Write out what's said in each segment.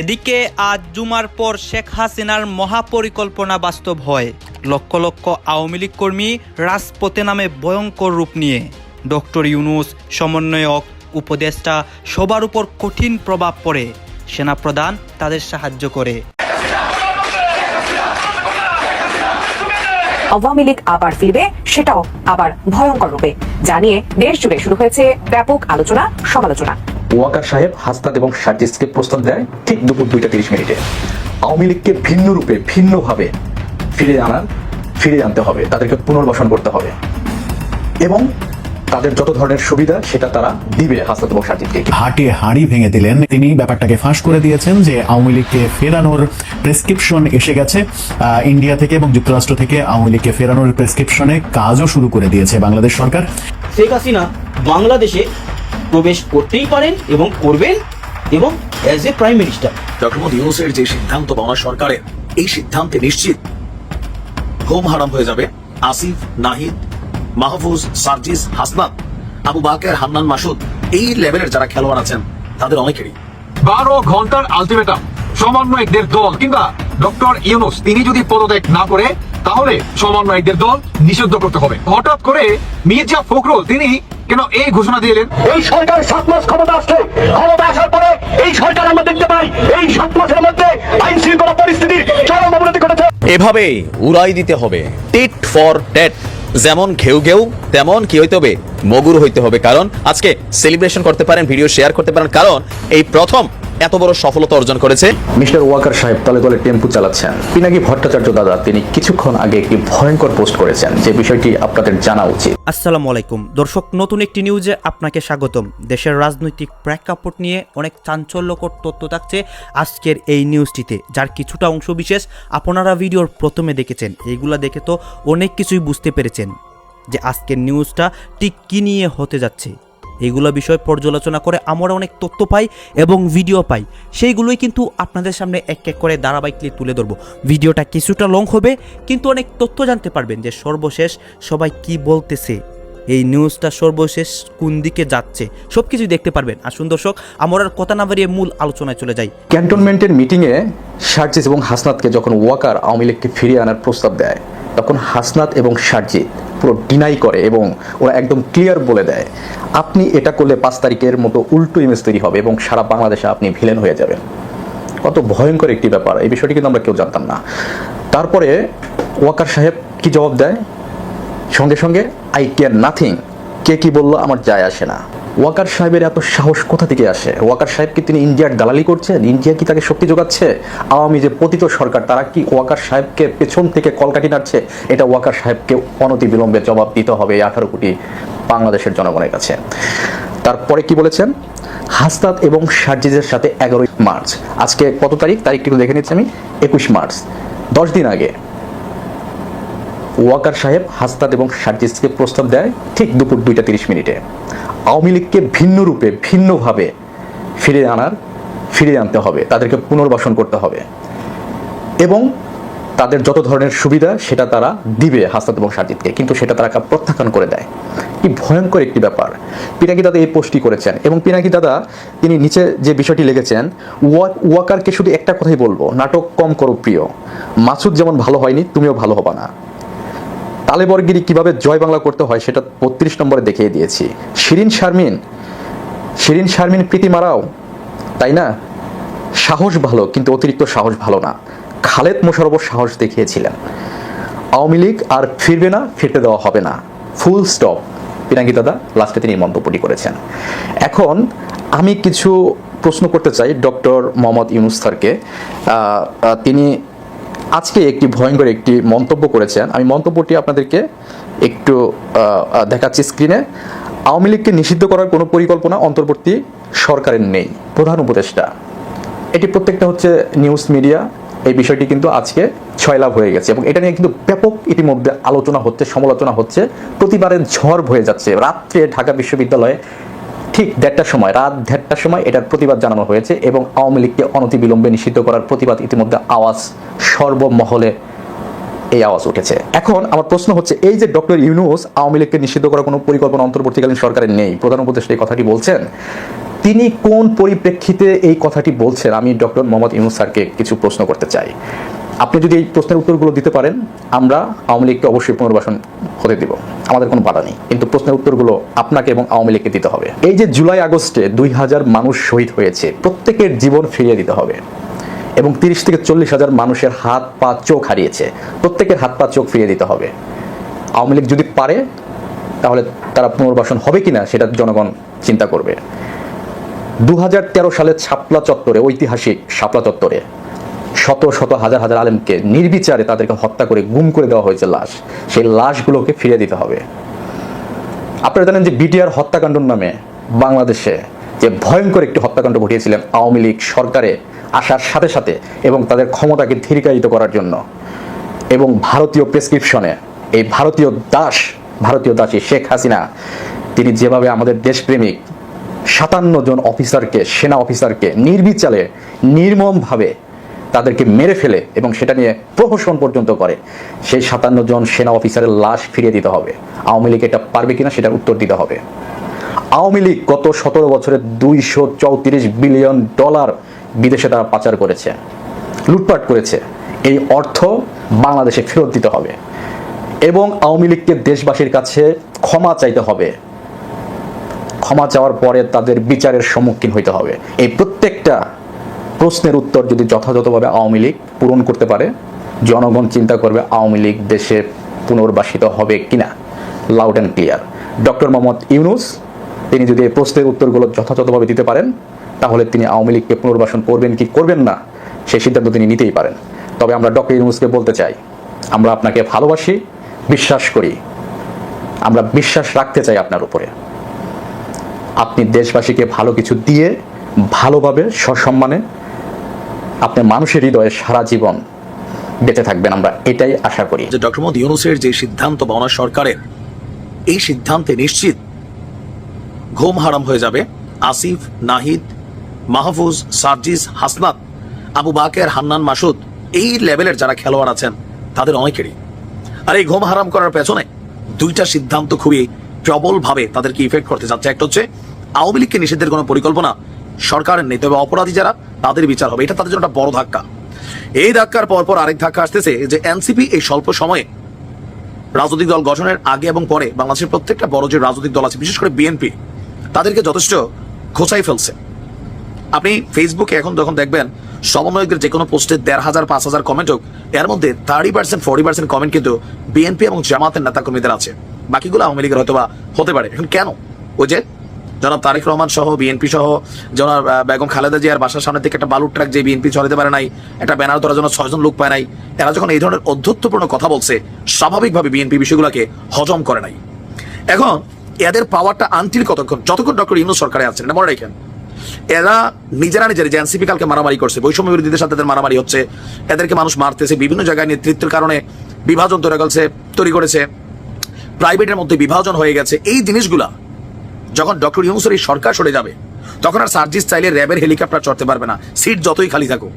এদিকে আজ জুমার পর শেখ হাসিনার মহাপরিকল্পনা বাস্তব হয়। লক্ষ লক্ষ আওয়ামী লীগ কর্মী রাজপথে নামে ভয়ঙ্কর রূপ নিয়ে। ডক্টর ইউনুস, সমন্বয়ক, উপদেষ্টা সবার উপর কঠিন প্রভাব পড়ে। সেনাপ্রধান তাদের সাহায্য করে। আওয়ামী লীগ আবার ফিরবে, সেটাও আবার ভয়ঙ্কর রূপে। জানিয়ে দেশ জুড়ে শুরু হয়েছে ব্যাপক আলোচনা, সমালোচনা। ওয়াকার সাহেব হাসনাত এবং সার্জিসকে প্রস্তাব দেয় ঠিক দুপুর দুইটা তিরিশ মিনিটে। আওয়ামী লীগকে ভিন্ন রূপে ভিন্নভাবে ফিরে আনার ফিরে আনতে হবে তাদেরকে পুনর্বাসন করতে হবে। এবং তাদের যত ধরনের সুবিধা সেটা তারা দিবে হাসনাত এবং হাটে হাঁড়ি ভেঙে দিলেন। তিনি ব্যাপারটাকে ফাঁস করে দিয়েছেন যে আওয়ামী লীগকে ফেরানোর প্রেসক্রিপশন এসে গেছে আহ, ইন্ডিয়া থেকে এবং যুক্তরাষ্ট্র থেকে আওয়ামী লীগকে ফেরানোর প্রেসক্রিপশনে কাজও শুরু করে দিয়েছে বাংলাদেশ সরকার। শেখ হাসিনা বাংলাদেশে প্রবেশ করতেই পারেন এবং করবেন এবং as a prime minister doctor Modi ইউনুসের যে সিদ্ধান্ত বাংলা সরকারের এই সিদ্ধান্তে নিশ্চিত ঘুম হারাম হয়ে যাবে আসিফ নাহিদ মাহফুজ সার্জিস হাসনাত আবু বাকের হান্নান মাসুদ এই লেভেলের যারা খেলোয়াড় আছেন তাদের অনেকেরই। বারো ঘণ্টার আলটিমেটাম সমন্বয়কদের দল কিংবা ডক্টর ইউনুস তিনি যদি পদত্যাগ না করে তাহলে সমন্বয়কদের দল নিষিদ্ধ করতে হবে। হঠাৎ করে মির্জা ফখরুল তিনি কেন এই ঘোষণা দিলেন এই সরকার সাত মাস ক্ষমতা আসছে ক্ষমতা আসার পরে এই সরকার আমরা দেখতে পাই এই সাত মাসের মধ্যে আইন শৃঙ্খলা পরিস্থিতির চরম অবনতি ঘটেছে। এভাবে উড়াই দিতে হবে টিট ফর টেট যেমন ঘেউ ঘেউ তেমন কি হইতে হবে মগুর হইতে হবে কারণ আজকে সেলিব্রেশন করতে পারেন ভিডিও শেয়ার করতে পারেন কারণ এই প্রথম এত বড় সফলতা অর্জন করেছে। মিস্টার ওয়াকার সাহেব তলে তলে টেম্পু চালাচ্ছেন। পিনাকি ভট্টাচার্য দাদা তিনি কিছুক্ষণ আগে একটি ভয়ঙ্কর পোস্ট করেছেন যে বিষয়টি আপনাদের জানা উচিত। আসসালামু আলাইকুম। দর্শক নতুন একটি নিউজে আপনাকে স্বাগতম। দেশের রাজনৈতিক প্রেক্ষাপট নিয়ে অনেক চাঞ্চল্যকর তথ্য থাকছে আজকের এই নিউজটিতে। যার কিছুটা অংশ বিশেষ আপনারা ভিডিওর প্রথমে দেখেছেন। এইগুলা দেখে তো অনেক কিছুই বুঝতে পেরেছেন যে আজকের নিউজটা ঠিক কী নিয়ে হতে যাচ্ছে। এইগুলো বিষয় পর্যালোচনা করে আমরা অনেক তথ্য পাই এবং ভিডিও পাই। সেইগুলোই কিন্তু আপনাদের সামনে এক এক করে ধারাবাহিকলি তুলে ধরবো। ভিডিওটা কিছুটা লং হবে, কিন্তু অনেক তথ্য জানতে পারবেন যে সর্বশেষ সবাই কি বলতেছে, এই নিউজটা সর্বশেষ কোন দিকে যাচ্ছে সব কিছুই দেখতে পারবেন। আসুন দর্শক, আমরা আর কথা না বাড়িয়ে মূল আলোচনায় চলে যাই। ক্যান্টনমেন্টের মিটিংয়ে সার্জিস এবং হাসনাতকে যখন ওয়াকার আওয়ামী লীগকে ফিরিয়ে আনার প্রস্তাব দেয় তখন হাসনাত এবং সার্জিত পুরো ডিনাই করে এবং ওরা একদম ক্লিয়ার বলে দেয়, আপনি এটা করলে পাঁচ তারিখের মতো উল্টো ইমেজ তৈরি হবে এবং সারা বাংলাদেশে আপনি ভিলেন হয়ে যাবেন। কত ভয়ঙ্কর একটি ব্যাপার, এই বিষয়টি কিন্তু আমরা কেউ জানতাম না। তারপরে ওয়াকার সাহেব কি জবাব দেয়? সঙ্গে সঙ্গে আই কেয়ার নাথিং কে কি বলল আমার যায় আসে না। ওয়াকার সাহেবের এত সাহস কোথা থেকে আসে? ওয়াকার সাহেব কি তিনি ইন্ডিয়ার দালালি করছেন? ইন্ডিয়া কি তাকে শক্তি যোগাচ্ছে? আওয়ামী যে পতিত সরকার, তারা কি ওয়াকার সাহেবকে পেছন থেকে কলকাটি নাড়ছে? এটা ওয়াকার সাহেবকে অনতি বিলম্বে জবাব দিতে হবে এই আঠারো কোটি বাংলাদেশের জনগণের কাছে। তারপরে কি বলেছেন? হাসনাত এবং সার্জিজের সাথে এগারোই মার্চ। আজকে কত তারিখ? তারিখটি দেখে নিচ্ছি আমি। একুশ মার্চ। দশ দিন আগে ওয়াকার সাহেব হাস্তাদ এবং সার্জিসকে প্রস্তাব দেয় ঠিক দুপুর দুইটা তিরিশ মিনিটে। আওয়ামী লীগকে ভিন্ন রূপে, ভিন্নভাবে ফিরে আনার ফিরে আনতে হবে, তাদেরকে পুনর্বাসন করতে হবে। এবং তাদের যত ধরনের সুবিধা সেটা তারা দিবে হাসনাত এবং সাজিদকে কিন্তু সেটা তারা প্রত্যাখ্যান করে দেয়। কি ভয়ঙ্কর একটি ব্যাপার। পিনাকি দাদা এই পোস্টটি করেছেন এবং পিনাকি দাদা তিনি নিচে যে বিষয়টি লিখেছেন, ওয়া- ওয়াকারকে শুধু একটা কথাই বলব, নাটক কম করো প্রিয়। মাসুদ যেমন ভালো হয়নি, তুমিও ভালো হবা না। তালেবরগিরি কীভাবে জয় বাংলা করতে হয় সেটা বত্রিশ নম্বরে দেখিয়ে দিয়েছি। শিরিন শারমিন শিরিন শারমিন প্রীতি মারাও তাই না? সাহস ভালো কিন্তু অতিরিক্ত সাহস ভালো না। খালেদ মোশারফ সাহস দেখিয়েছিলেন। আওয়ামী লীগ আর ফিরবে না ফিরতে দেওয়া হবে না। Full stop. পিনাকি দাদা লাস্টে তিনি মন্তব্যটি করেছেন। এখন আমি কিছু প্রশ্ন করতে চাই ডক্টর মোহাম্মদ ইউনুস স্যারকে। আহ, আহ, তিনি আজকে একটি ভয়ঙ্কর একটি মন্তব্য করেছেন। আমি মন্তব্যটি আপনাদেরকে একটু দেখাচ্ছি স্ক্রিনে আওয়ামী লীগকে নিষিদ্ধ করার কোনো পরিকল্পনা অন্তর্বর্তী সরকারের নেই, প্রধান উপদেষ্টা। এটি প্রত্যেকটা হচ্ছে নিউজ মিডিয়া এই বিষয়টি কিন্তু আজকে ছয়লাভ হয়ে গেছে এবং এটা নিয়ে কিন্তু ব্যাপক ইতিমধ্যে আলোচনা হচ্ছে, সমালোচনা হচ্ছে। প্রতিবারের ঝড় হয়ে যাচ্ছে। রাত্রে ঢাকা বিশ্ববিদ্যালয়ে ঠিক দেড়টার সময়, রাত দেড়টার সময় এটার প্রতিবাদ জানানো হয়েছে এবং আওয়ামী লীগকে অনতিবিলম্বে নিষিদ্ধ করার প্রতিবাদ ইতিমধ্যে আওয়াজ, সর্বমহলে এই আওয়াজ উঠেছে। এখন আমার প্রশ্ন হচ্ছে, এই যে ডক্টর ইউনুস আওয়ামী লীগকে নিষিদ্ধ করার কোনো পরিকল্পনা অন্তর্বর্তীকালীন সরকারের নেই, প্রধান উপদেষ্টা এই কথাটি বলছেন, তিনি কোন পরিপ্রেক্ষিতে এই কথাটি বলছেন? আমি ডক্টর মোহাম্মদ ইউনুস স্যারকে কিছু প্রশ্ন করতে চাই। আপনি যদি এই প্রশ্নের উত্তরগুলো দিতে পারেন, আমরা আওয়ামী লীগকে অবশ্যই পুনর্বাসন হতে দিব। আমাদের কোনো বাধা নেই। কিন্তু প্রশ্নের উত্তরগুলো আপনাকে এবং আওয়ামী লীগকে দিতে হবে। এই যে জুলাই আগস্টে দুই হাজার মানুষ শহীদ হয়েছে, প্রত্যেকের জীবন ফিরিয়ে দিতে হবে। এবং তিরিশ থেকে চল্লিশ হাজার মানুষের হাত, পা, চোখ হারিয়েছে। প্রত্যেকের হাত, পা, চোখ ফিরিয়ে দিতে হবে। আওয়ামী লীগ যদি পারে, তাহলে তারা পুনর্বাসন হবে কিনা, সেটা জনগণ চিন্তা করবে। দু হাজার তেরো সালে ছাপলা চত্বরে, ঐতিহাসিক শাপলা চত্বরে শত শত হাজার হাজার আলেমকে নির্বিচারে তাদেরকে হত্যা করে গুম করে দেওয়া হয়েছে লাশ। সেই লাশগুলোকে ফিরিয়ে দিতে হবে। আপনারা জানেন যে বিটিআর হত্যাকাণ্ডর নামে বাংলাদেশে যে ভয়ঙ্কর একটি হত্যাকাণ্ড ঘটিয়েছিলেন আওয়ামী লীগ সরকারে আসার সাথে সাথে এবং তাদের ক্ষমতাকে ধীরিকায়িত করার জন্য এবং ভারতীয় প্রেসক্রিপশনে এই ভারতীয় দাস, ভারতীয় দাসী শেখ হাসিনা, তিনি যেভাবে আমাদের দেশপ্রেমিক সাতান্ন জন অফিসারকে, সেনা অফিসারকে নির্বিচালে নির্মমভাবে তাদেরকে মেরে ফেলে এবং সেটা নিয়ে প্রহসন পর্যন্ত করে। সেই সাতান্ন জন সেনা অফিসারের লাশ ফিরিয়ে দিতে হবে। আওয়ামী লীগ এটা পারবে কিনা সেটার উত্তর দিতে হবে। আওয়ামী লীগ গত সতেরো বছরে দুইশো চৌত্রিশ বিলিয়ন ডলার বিদেশে তারা পাচার করেছে, লুটপাট করেছে। এই অর্থ বাংলাদেশে ফেরত দিতে হবে। এবং আওয়ামী লীগকে দেশবাসীর কাছে ক্ষমা চাইতে হবে। ক্ষমা চাওয়ার পরে তাদের বিচারের সম্মুখীন হইতে হবে। এই প্রত্যেকটা প্রশ্নের উত্তর যদি যথাযথভাবে আওয়ামী লীগ পূরণ করতে পারে, জনগণ চিন্তা করবে আওয়ামী লীগ দেশে পুনর্বাসিত হবে কিনা। Loud and clear doctor Mohammad Yunus, তিনি যদি এই প্রশ্নের উত্তরগুলো যথাযথভাবে দিতে পারেন, তাহলে তিনি আওয়ামী লীগকে পুনর্বাসন করবেন কি করবেন না সেই সিদ্ধান্ত তিনি নিতেই পারেন। তবে আমরা ডক্টর ইউনুসকে বলতে চাই, আমরা আপনাকে ভালোবাসি, বিশ্বাস করি, আমরা বিশ্বাস রাখতে চাই আপনার উপরে। আপনি দেশবাসীকে ভালো কিছু দিয়ে, ভালোভাবে সসম্মানে আপনি মানুষের হৃদয়ে সারা জীবন বেঁচে থাকবেন, আমরা এটাই আশা করি। যে ডক্টর মোহাম্মদ ইউনুসের যে সিদ্ধান্ত বা ওনার সরকারের, এই সিদ্ধান্তে নিশ্চিত ঘুম হারাম হয়ে যাবে। আসিফ, নাহিদ, মাহফুজ, সার্জিস, হাসনাত, আবু বাকের, হান্নান, মাসুদ, এই লেভেলের যারা খেলোয়াড় আছেন, তাদের অনেকেরই। আর এই ঘুম হারাম করার পেছনে দুইটা সিদ্ধান্ত খুবই প্রবলভাবে তাদেরকে ইফেক্ট করতে যাচ্ছে। একটা হচ্ছে, আওয়ামী লীগকে নিষেধের কোনো পরিকল্পনা সরকারের নেই, তবে অপরাধী যারা, তাদের বিচার হবে। এটা তাদের জন্য একটা বড় ধাক্কা। এই ধাক্কার পর পর আরেক ধাক্কা আসতেছে যে এনসিপি এই স্বল্প সময়ে রাজনৈতিক দল গঠনের আগে এবং পরে বাংলাদেশের প্রত্যেকটা বড় যে রাজনৈতিক দল আছে, বিশেষ করে বিএনপি তাদেরকে যথেষ্ট খোঁচাই ফেলছে। আপনি ফেসবুকে এখন যখন দেখবেন, সমন্বয়কদের যে কোনো পোস্টে দেড় হাজার, পাঁচ হাজার কমেন্ট হোক, এর মধ্যে thirty percent forty percent comment কিন্তু বিএনপি এবং জামাতের নেতাকর্মীদের আছে। বাকিগুলো আওয়ামী লীগের হয়তো বা হতে পারে। এখন কেন? ওই যে জনাব তারেক রহমান সহ বিএনপি সহ, জনাব বেগম খালেদা জিয়ার বাসার সামনে থেকে একটা বালুর ট্রাক যে বিএনপি চলাতে পারে নাই, একটা ব্যানার ধরার জন্য ছয়জন লোক পায় নাই, এরা যখন এই ধরনের অধ্যত্বপূর্ণ কথা বলছে, স্বাভাবিকভাবে বিএনপি বিষয়গুলোকে হজম করে নাই। এখন, এদের পাওয়ারটা আনটিল কতক্ষণ? যতক্ষণ ডক্টর ইউনুস সরকারে আছেন, এটা মনে রাখেন। এরা নিজেরা নিজেরা যে এনসিপি কালকে মারামারি করছে, বৈষম্য বিরোধীদের সাথে এদের মারামারি হচ্ছে, এদেরকে মানুষ মারতেছে, বিভিন্ন জায়গায় নেতৃত্বের কারণে বিভাজন তৈরি করছে, তৈরি করেছে প্রাইভেটের মধ্যে বিভাজন হয়ে গেছে, এই জিনিসগুলা যখন ডক্টর ইউনুসের এই সরকার সরে যাবে, তখন আর সার্জিস চাইলে র্যাবের হেলিকপ্টার চড়তে পারবে না। সিট যতই খালি থাকুক।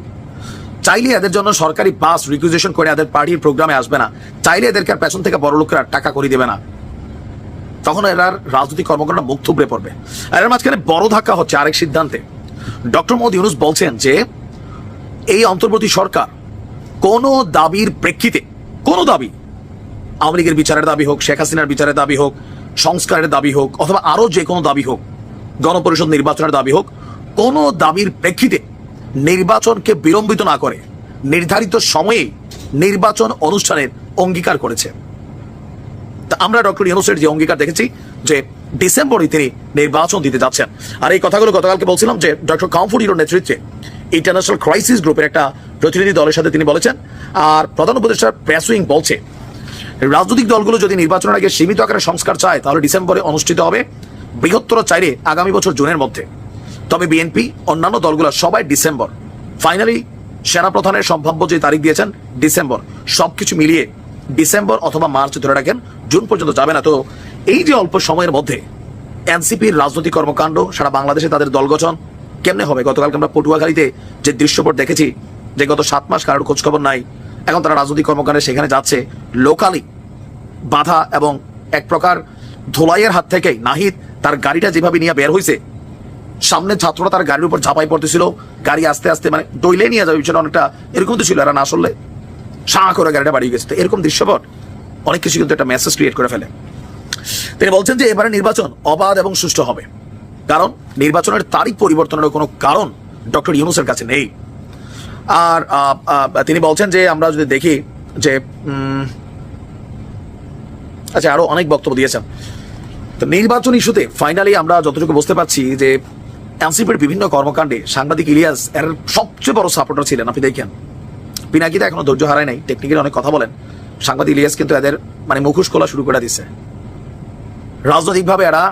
চাইলে এদের জন্য সরকারি বাস রিকুইজিশন করে এদের পার্টির প্রোগ্রামে আসবে না। চাইলে এদেরকে আর পেছন থেকে বড় লোকেরা টাকা করে দেবে না। তখন এরার রাজনৈতিক কর্মকাণ্ড মুখ থুবড়ে পড়বে। আর এর মাঝখানে বড় ধাক্কা হচ্ছে আরেক সিদ্ধান্তে। ডক্টর মোহাম্মদ ইউনুস বলছেন যে, এই অন্তর্বর্তী সরকার কোন দাবির প্রেক্ষিতে, কোন দাবি, আওয়ামী লীগের বিচারের দাবি হোক, শেখ হাসিনার বিচারের দাবি হোক সংস্কারের দাবি হোক অথবা আরও যে কোনো দাবি হোক, গণপরিষদ নির্বাচনের দাবি হোক, কোন দাবির প্রেক্ষিতে নির্বাচনকে বিলম্বিত না করে নির্ধারিত সময়ে নির্বাচন অনুষ্ঠানের অঙ্গীকার করেছে। তা আমরা ডক্টর ইউনুসের যে অঙ্গীকার দেখেছি যে ডিসেম্বরে তিনি নির্বাচন দিতে যাচ্ছেন। আর এই কথাগুলো গতকালকে বলছিলাম যে ডক্টর কামফুর হিরোর নেতৃত্বে ইন্টারন্যাশনাল ক্রাইসিস গ্রুপের একটা প্রতিনিধি দলের সাথে তিনি বলেছেন, আর প্রধান উপদেষ্টা প্রেসউইং বলছে রাজনৈতিক দলগুলো যদি নির্বাচনের আগে সীমিত আকারে সংস্কার চায়, তাহলে ডিসেম্বরে অনুষ্ঠিত হবে বৃহত্তর চাইলে আগামী বছর জুনের মধ্যে। তবে বিএনপি, অন্যান্য দলগুলো সবাই ডিসেম্বর। ফাইনালি সেনাপ্রধানের সম্ভাব্য যে তারিখ দিয়েছেন, ডিসেম্বর। সবকিছু মিলিয়ে ডিসেম্বর অথবা মার্চ ধরে রাখেন, জুন পর্যন্ত যাবে না। তো এই যে অল্প সময়ের মধ্যে এনসিপির রাজনৈতিক কর্মকাণ্ড, সারা বাংলাদেশে তাদের দল গঠন, কেমনে হবে? গতকালকে আমরা পটুয়াখালীতে যে দৃশ্যপট দেখেছি, যে গত সাত মাস কারোর খোঁজখবর নাই এখন তারা রাজনৈতিক কর্মকাণ্ডে সেখানে যাচ্ছে। লোকালি বাধা এবং এক প্রকার ধোলাইয়ের হাত থেকেই নাহিদ তার গাড়িটা যেভাবে নিয়ে বের হয়েছে সামনে ছাত্ররা তার গাড়ির উপর ঝাঁপাই পড়তেছিল। গাড়ি আস্তে আস্তে মানে ডইলে নিয়ে যাবে, বিষয়টা অনেকটা এরকম তো ছিল, এরা না আসলে সাঁ করে গাড়িটা বাড়িয়ে গেছে। তো এরকম দৃশ্যপট অনেক কিছু কিন্তু একটা মেসেজ ক্রিয়েট করে ফেলে। তিনি বলছেন যে এবারে নির্বাচন অবাধ এবং সুষ্ঠু হবে। কারণ নির্বাচনের তারিখ পরিবর্তনের কোনো কারণ ডক্টর ইউনুসের কাছে নেই। আর তিনি বলছেন যে আমরা যদি দেখি যে আচ্ছা আরও অনেক বক্তব্য দিয়েছেন। তো নির্বাচন ইস্যুতে ফাইনালি আমরা যতটুকু বুঝতে পারছি যে এনসিপির বিভিন্ন কর্মকাণ্ডে সাংবাদিক ইলিয়াস এর সবচেয়ে বড় সাপোর্টার ছিলেন, আপনি দেখেন। পিনাকিতে এখনও ধৈর্য হারায় নাই টেকনিক্যালি অনেক কথা বলেন। সাংবাদিক ইলিয়াস কিন্তু এদের মানে মুখোশ খোলা শুরু করে দিছে। রাজনৈতিকভাবে এরা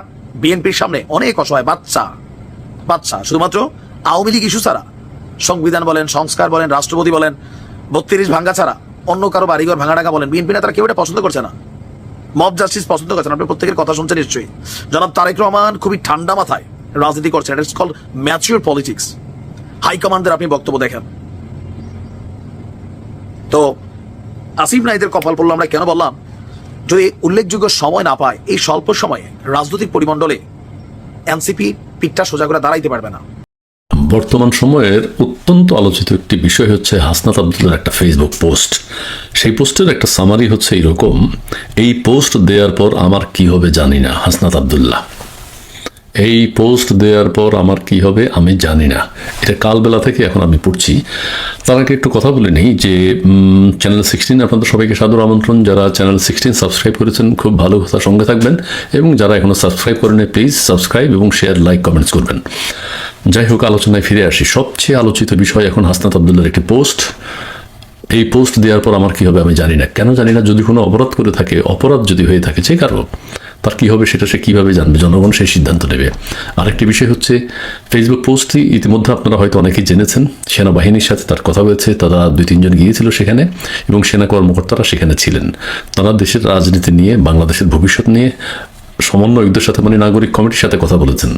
বিএনপির সামনে অনেক অসহায়, বাচ্চা বাচ্চা, শুধুমাত্র আওয়ামী লীগ ইস্যু ছাড়া। সংবিধান বলেন, সংস্কার বলেন, রাষ্ট্রপতি বলেন, বত্রিশ ভাঙ্গা ছাড়া অন্য কারও বাড়িঘর, ভাঙা টাকা বলেন, বিএনপি নেতারা কেউ এটা পছন্দ করছে না। মব জাস্টিস পছন্দ করছেন আপনি প্রত্যেকের কথা শুনছেন নিশ্চয়ই। জনাব তারেক রহমান খুবই ঠান্ডা মাথায় রাজনীতি করছেন ইটস কল ম্যাচিওর পলিটিক্স হাইকমান্ডের আপনি বক্তব্য দেখেন। তো, আসিফ নাইদের কপাল পড়ল আমরা কেন বললাম? যদি উল্লেখযোগ্য সময় না পায়, এই স্বল্প সময়ে রাজনৈতিক পরিমণ্ডলে এনসিপি পিঠটা সোজা করে দাঁড়াইতে পারবে না। বর্তমান সময়ের অত্যন্ত আলোচিত একটি বিষয় হচ্ছে হাসনাত আবদুল্লার একটা ফেসবুক পোস্ট সেই পোস্টের একটা সামারি হচ্ছে এইরকম, এই পোস্ট দেওয়ার পর আমার কি হবে জানি না, হাসনাত আবদুল্লাহ। এই পোস্ট দেওয়ার পর আমার কি হবে আমি জানি না। এটা কালবেলা থেকে এখন আমি পড়ছি। তার আগে একটু কথা বলে নিই যে চ্যানেল সিক্সটিন আপনাদের সবাইকে সাদর আমন্ত্রণ। যারা চ্যানেল সিক্সটিন সাবস্ক্রাইব করেছেন, খুব ভালো কথা সঙ্গে থাকবেন। এবং যারা এখনও সাবস্ক্রাইব করেন প্লিজ সাবস্ক্রাইব এবং শেয়ার লাইক কমেন্টস করবেন। যাই হোক, আলোচনায় ফিরে আসি। সবচেয়ে আলোচিত বিষয় এখন হাসনাত আবদুল্লার একটি পোস্ট। এই পোস্ট দেওয়ার পর আমার কি হবে আমি জানি না। কেন জানি না, যদি কোনো অপরাধ করে থাকে, অপরাধ যদি হয়ে থাকে যে কারও তার কি হবে সেটা সে কীভাবে জানবে? জনগণ সেই সিদ্ধান্ত নেবে। আরেকটি বিষয় হচ্ছে ফেসবুক পোস্টটি ইতিমধ্যে আপনারা হয়তো অনেকেই জেনেছেন। সেনাবাহিনীর সাথে তার কথা হয়েছে, তারা দুই তিনজন গিয়েছিল সেখানে, এবং সেনা কর্মকর্তারা সেখানে ছিলেন। তারা দেশের রাজনীতি নিয়ে, বাংলাদেশের ভবিষ্যৎ নিয়ে, সমন্বয়কদের সাথে মানে নাগরিক কমিটির সাথে কথা বলেছেন।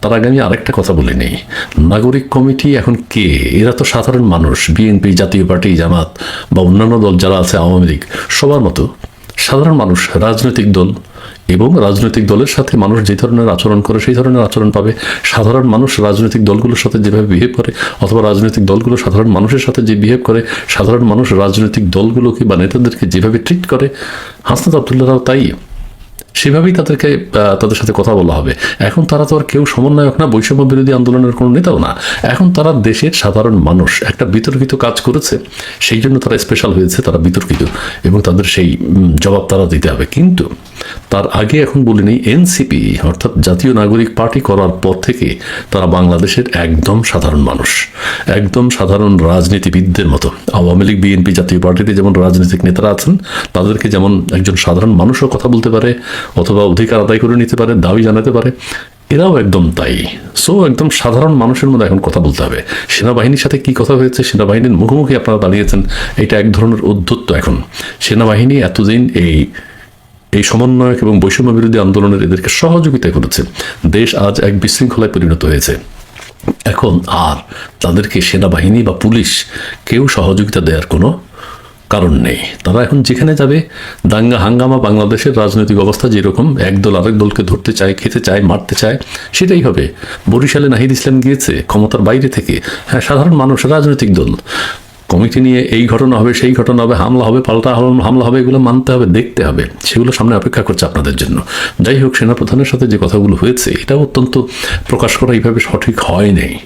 তার আগে আমি আরেকটা কথা বলে নেই। নাগরিক কমিটি এখন কে? এরা তো সাধারণ মানুষ বিএনপি জাতীয় পার্টি, জামাত বা অন্যান্য দল যারা আছে, আওয়ামী লীগ, সবার মতো। সাধারণ মানুষ, রাজনৈতিক দল এবং রাজনৈতিক দলের সাথে মানুষ যে ধরনের আচরণ করে, সেই ধরনের আচরণ পাবে। সাধারণ মানুষ রাজনৈতিক দলগুলোর সাথে যেভাবে বিহেভ করে অথবা রাজনৈতিক দলগুলো সাধারণ মানুষের সাথে যে বিহেভ করে, সাধারণ মানুষ রাজনৈতিক দলগুলোকে বা নেতাদেরকে যেভাবে ট্রিট করে, হাসনাত আবদুল্লাহরাও তাই। সেভাবেই তাদেরকে তাদের সাথে কথা বলা হবে। এখন তারা তো আর কেউ সমন্বয়ক না বৈষম্য বিরোধী আন্দোলনের কোনো নেতাও না। এখন তারা দেশের সাধারণ মানুষ, একটা বিতর্কিত কাজ করেছে, সেই জন্য তারা স্পেশাল হয়েছে, তারা বিতর্কিত, এবং তাদের সেই জবাব তারা দিতে হবে। কিন্তু তার আগে এখন বলে নেই এনসিপি, অর্থাৎ জাতীয় নাগরিক পার্টি করার পর থেকে তারা বাংলাদেশের একদম সাধারণ মানুষ, একদম সাধারণ রাজনীতিবিদদের মতো। আওয়ামী লীগ, বিএনপি জাতীয় পার্টিতে যেমন রাজনৈতিক নেতারা আছেন, তাদেরকে যেমন একজন সাধারণ মানুষও কথা বলতে পারে, অথবা অধিকার আদায় করে নিতে পারে, দাবি জানাতে পারে, এরাও একদম তাই। সো একদম সাধারণ মানুষের মধ্যে এখন কথা বলতে হবে। সেনাবাহিনীর সাথে কি কথা হয়েছে, সেনাবাহিনীর মুখোমুখি আপনারা দাঁড়িয়েছেন, এটা এক ধরনের উদ্ধত্ত এখন। সেনাবাহিনী এতদিন এই এই সমন্বয়ক এবং বৈষম্য বিরোধী আন্দোলনের এদেরকে সহযোগিতা করেছে। দেশ আজ এক বিশৃঙ্খলায় পরিণত হয়েছে। এখন আর তাদেরকে সেনাবাহিনী বা পুলিশ কেউ সহযোগিতা দেওয়ার কোনো কারণ নেই। তারা এখন যেখানে যাবে, দাঙ্গা হাঙ্গামা, বাংলাদেশের রাজনৈতিক অবস্থা যেরকম, একদল আরেক দলকে ধরতে চায়, খেতে চায়, মারতে চায়, সেটাই হবে। বরিশালে নাহিদ ইসলাম গিয়েছে, ক্ষমতার বাইরে থেকে। হ্যাঁ সাধারণ মানুষ, রাজনৈতিক দল। কমিটি নিয়ে এই ঘটনা হবে, সেই ঘটনা হবে, হামলা হবে, পাল্টা হাম- হামলা হবে, এগুলো মানতে হবে, দেখতে হবে। সেগুলো সামনে অপেক্ষা করছে আপনাদের জন্য। যাই হোক, সেনাপ্রধানের সাথে যে কথাগুলো হয়েছে, এটাও অত্যন্ত প্রকাশ করা এইভাবে সঠিক হয় নাই।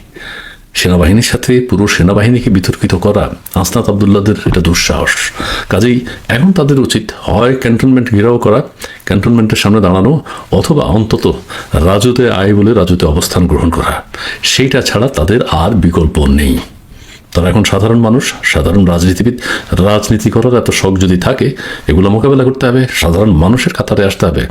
সেনাবাহিনীর সাথে পুরো সেনাবাহিনীকে বিতর্কিত করা, আসনাত আবদুল্লাদের এটা দুঃসাহস। কাজেই এখন তাদের উচিত হয় ক্যান্টনমেন্ট ঘেরাও করা, ক্যান্টনমেন্টের সামনে দাঁড়ানো, অথবা অন্তত রাজুতে আয় বলে রাজুতে অবস্থান গ্রহণ করা। সেইটা ছাড়া তাদের আর বিকল্প নেই। তারা এখন সাধারণ মানুষ, সাধারণ রাজনীতিবিদ রাজনীতি করার এত শখ যদি থাকে, এগুলো মোকাবেলা করতে হবে, সাধারণ মানুষের কাতারে আসতে হবে,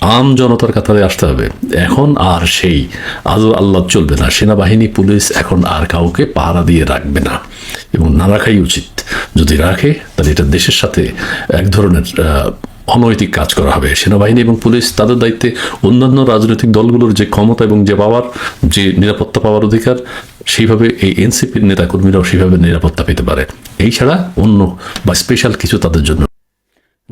আম জনতার কাতারে আসতে হবে। এখন আর সেই আজও আল্লাহ চলবে না। সেনাবাহিনী, পুলিশ এখন আর কাউকে পাহারা দিয়ে রাখবে না। এবং না রাখাই উচিত। যদি রাখে, তাহলে এটা দেশের সাথে এক ধরনের অনৈতিক কাজ করা হবে। সেনাবাহিনী এবং পুলিশ তাদের দায়িত্বে অন্যান্য রাজনৈতিক দলগুলোর যে ক্ষমতা এবং যে পাওয়ার যে নিরাপত্তা পাওয়ার অধিকার, সেইভাবে এই এনসিপির নেতাকর্মীরাও সেইভাবে নিরাপত্তা পেতে পারে। এই ছাড়া অন্য বা স্পেশাল কিছু তাদের জন্য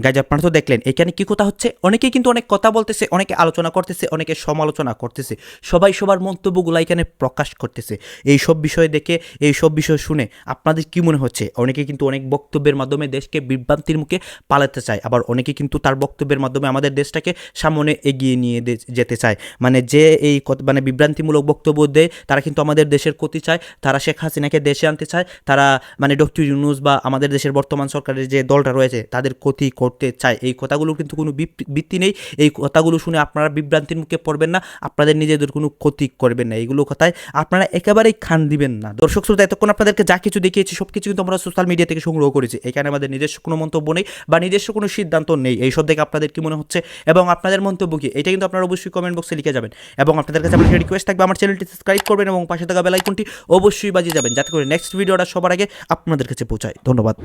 গাইজ, আপনারা তো দেখলেন, এখানে কি কথা হচ্ছে? অনেকেই কিন্তু অনেক কথা বলতেছে, অনেকে আলোচনা করতেছে, অনেকে সমালোচনা করতেছে। সবাই সবার মন্তব্যগুলো এখানে প্রকাশ করতেছে। এই সব বিষয় দেখে, এই সব বিষয় শুনে আপনাদের কি মনে হচ্ছে? অনেকে কিন্তু অনেক বক্তব্যের মাধ্যমে দেশকে বিভ্রান্তির মুখে পালাতে চায়। আবার অনেকে কিন্তু তার বক্তব্যের মাধ্যমে আমাদের দেশটাকে সামনে এগিয়ে নিয়ে যেতে চায়। মানে যে এই মানে বিভ্রান্তিমূলক বক্তব্য দেয়, তারা কিন্তু আমাদের দেশের ক্ষতি চায়। তারা শেখ হাসিনাকে দেশে আনতে চায়। তারা মানে ডক্টর ইউনুস বা আমাদের দেশের বর্তমান সরকারের যে দলটা রয়েছে, তাদের ক্ষতি করতে চায়। এই কথাগুলো কিন্তু কোনো ভিত্তি নেই। এই কথাগুলো শুনে আপনারা বিভ্রান্তির মুখে পড়বেন না। আপনাদের নিজেদের কোনো ক্ষতি করবেন না। এইগুলো কথায় আপনারা একেবারেই খান দিবেন না। দর্শক শ্রোতা, এতক্ষণ আপনাদেরকে যা কিছু দেখিয়েছি সব কিছু কিন্তু আমরা সোশ্যাল মিডিয়া থেকে সংগ্রহ করেছি। এখানে আমাদের নিজস্ব কোনো মন্তব্য নেই বা নিজস্ব কোনো সিদ্ধান্ত নেই। এইসব দেখে আপনাদের কি মনে হচ্ছে এবং আপনাদের মন্তব্য কি? এটা কিন্তু আপনারা অবশ্যই কমেন্ট বক্সে লিখে যাবেন এবং আপনাদের কাছে আমার রিকোয়েস্ট থাকবে, আমার চ্যানেলটি সাবস্ক্রাইব করবেন এবং পাশে থাকা বেলাইকনটি অবশ্যই বাজিয়ে যাবেন। যাতে করে নেক্সট ভিডিওটা সবার আগে আপনাদের কাছে পৌঁছায়। ধন্যবাদ।